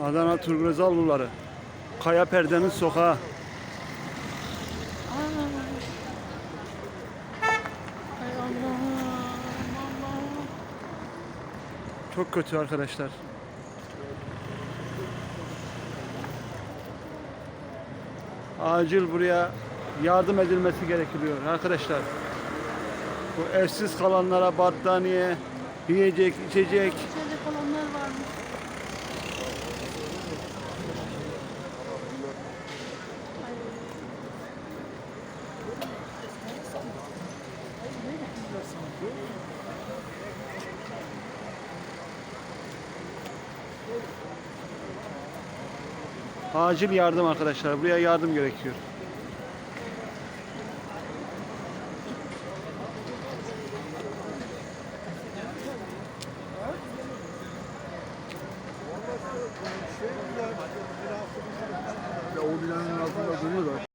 Adana Özallıları. Kaya Perde'nin sokağı. Çok kötü arkadaşlar. Acil buraya yardım edilmesi gerekiyor arkadaşlar. Bu evsiz kalanlara battaniye, yiyecek, içecek, acil yardım arkadaşlar. Buraya yardım gerekiyor.